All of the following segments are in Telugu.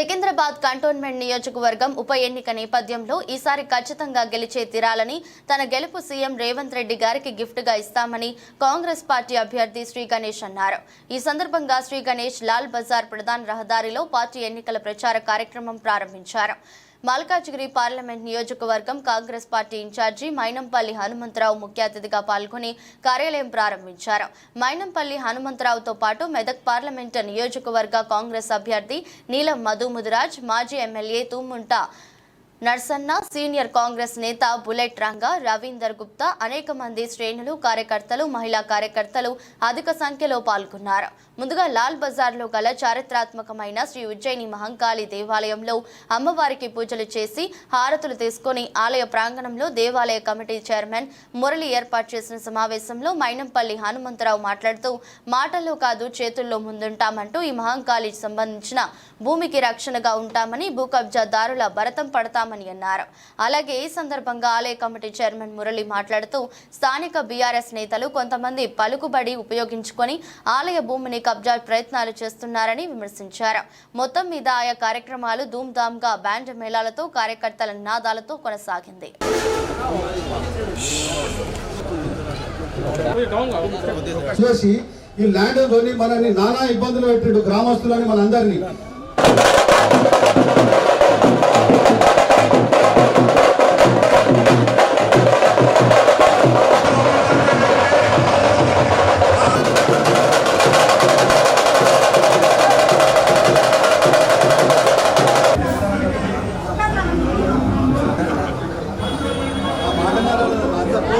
సికింద్రాబాద్ కంటోన్మెంట్ నియోజకవర్గం ఉప ఎన్నిక నేపథ్యంలో ఈసారి ఖచ్చితంగా గెలిచే తీరాలని తన గెలుపు సీఎం రేవంత్ రెడ్డి గారికి గిఫ్ట్గా ఇస్తామని కాంగ్రెస్ పార్టీ అభ్యర్థి శ్రీ గణేష్ అన్నారు. ఈ సందర్భంగా శ్రీ గణేష్ లాల్ బజార్ ప్రధాన రహదారిలో పార్టీ ఎన్నికల ప్రచార కార్యక్రమం ప్రారంభించారు. మల్కాజ్గిరి పార్లమెంట్ నియోజకవర్గం కాంగ్రెస్ పార్టీ ఇన్ఛార్జి మైనంపల్లి హనుమంతరావు ముఖ్య అతిథిగా పాల్గొని కార్యాలయం ప్రారంభించారు. మైనంపల్లి హనుమంతరావుతో పాటు మెదక్ పార్లమెంట్ నియోజకవర్గ కాంగ్రెస్ అభ్యర్థి నీలం మధు ముదిరాజ్ మాజీ MLA Thumunta Narsanna senior Congress నేత బుల్లెట్ రంగా రవీందర్ గుప్తా అనేక మంది శ్రేణులు కార్యకర్తలు మహిళా కార్యకర్తలు అధిక సంఖ్యలో పాల్గొన్నారు. ముందుగా లాల్ బజార్లో గల చారిత్రాత్మకమైన శ్రీ ఉజ్జయిని మహంకాళి దేవాలయంలో అమ్మవారికి పూజలు చేసి హారతులు తీసుకొని ఆలయ ప్రాంగణంలో దేవాలయ కమిటీ చైర్మన్ మురళి ఏర్పాటు చేసిన సమావేశంలో మైనంపల్లి హనుమంతరావు మాట్లాడుతూ మాటల్లో కాదు చేతుల్లో ముందుంటామంటూ ఈ మహంకాళి సంబంధించిన భూమికి రక్షణగా ఉంటామని భూ కబ్జాదారుల భరతం చేస్తామని అన్నారు. అలాగే ఈ సందర్భంగా ఆలయ కమిటీ చైర్మన్ మురళి మాట్లాడుతూ స్థానిక బీఆర్ఎస్ నేతలు కొంతమంది పలుకుబడి ఉపయోగించుకొని ఆలయ భూమిని కబ్జా ప్రయత్నాలు చేస్తున్నారని విమర్శించారు. మొత్తం మీద ఆయా కార్యక్రమాలు ధూమ్ధామ్గా బ్యాండ్ మేళాలతో కార్యకర్తల నినాదాలతో కొనసాగింది. చేసి ఈ ల్యాండ్ కొని మనల్ని నానా ఇబ్బందులు పెట్టిండు గ్రామస్తులని మనందరినీ.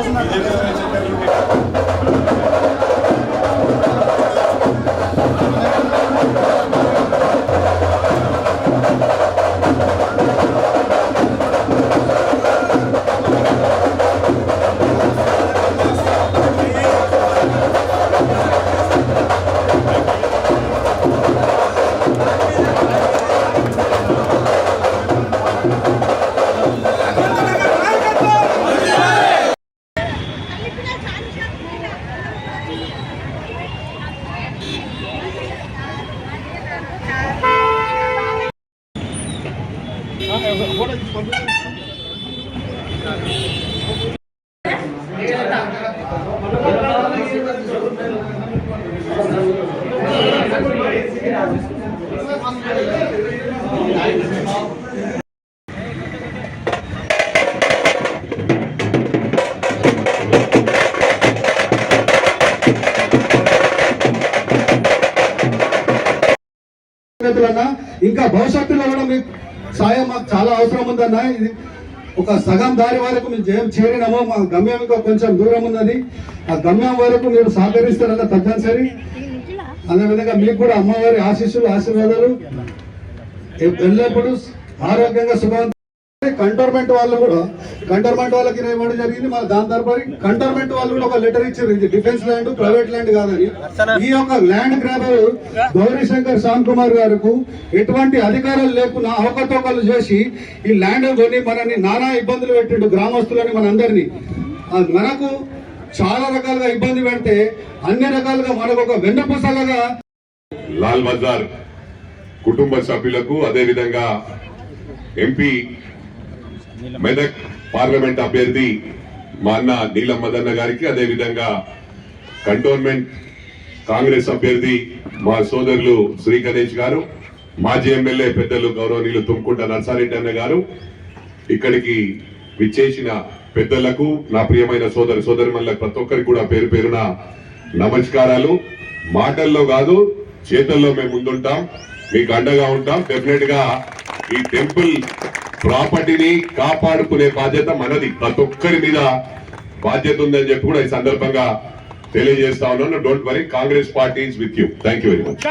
上手なん ఇంకా భవిష్యత్తులో కూడా మీకు సాయం మాకు చాలా అవసరం ఉందన్న. ఇది ఒక సగం దారి వరకు మేము చేయ చేరినాము. మా గమ్యం ఇంకా కొంచెం దూరం ఉన్నది. ఆ గమ్యం వరకు మీరు సహకరిస్తారన్న తప్పనిసరి. అదేవిధంగా మీకు కూడా అమ్మవారి ఆశీస్సులు ఆశీర్వాదాలు. ఎల్లప్పుడూ ఆరోగ్యంగా సుఖం కంటోన్మెంట్ వాళ్ళు కూడా కంటోన్మెంట్ వాళ్ళకి ఇవ్వడం జరిగింది? మన దాని తరపున కంటోన్మెంట్ వాళ్ళు కూడా ఒక లెటర్ ఇచ్చారు. ఇది డిఫెన్స్ ల్యాండ్ ప్రైవేట్ ల్యాండ్ కాదని. ఈ యొక్క ల్యాండ్ గ్రాబర్ గౌరీ శంకర్ శ్యామ్ కుమార్ గారికి ఎటువంటి అధికారాలు లేకుండా అవకతవకలు చేసి ఈ ల్యాండ్ కొని మనని నానా ఇబ్బందులు పెట్టిండు గ్రామస్తులని మనందరినీ. మనకు చాలా రకాలుగా ఇబ్బంది పెడితే అన్ని రకాలుగా మనకు ఒక వెన్నపూసలుగా లాల్ బజార్ కుటుంబ సభ్యులకు అదేవిధంగా ఎంపీ మెదక్ పార్లమెంట్ అభ్యర్థి మా అన్న నీలం మదన్న గారికి అదేవిధంగా కంటోన్మెంట్ కాంగ్రెస్ అభ్యర్థి మా సోదరులు శ్రీ గణేష్ గారు మాజీ ఎమ్మెల్యే పెద్దలు గౌరవనీయులు తుమ్కుంట నర్సారెడ్డి అన్న గారు ఇక్కడికి విచ్చేసిన పెద్దలకు నా ప్రియమైన సోదరు సోదరిమణులకు ప్రతి ఒక్కరికి కూడా పేరు పేరున నమస్కారాలు. మాటల్లో కాదు చేతల్లో మేము ముందుంటాం మీకు అండగా ఉంటాం. డెఫినెట్గా ఈ టెంపుల్ ప్రాపర్టీని కాపాడుకునే బాధ్యత మనది. ప్రతి ఒక్కరి మీద బాధ్యత ఉందని చెప్పి కూడా ఈ సందర్భంగా తెలియజేస్తా ఉన్నాను. Don't worry Congress party with you thank you very much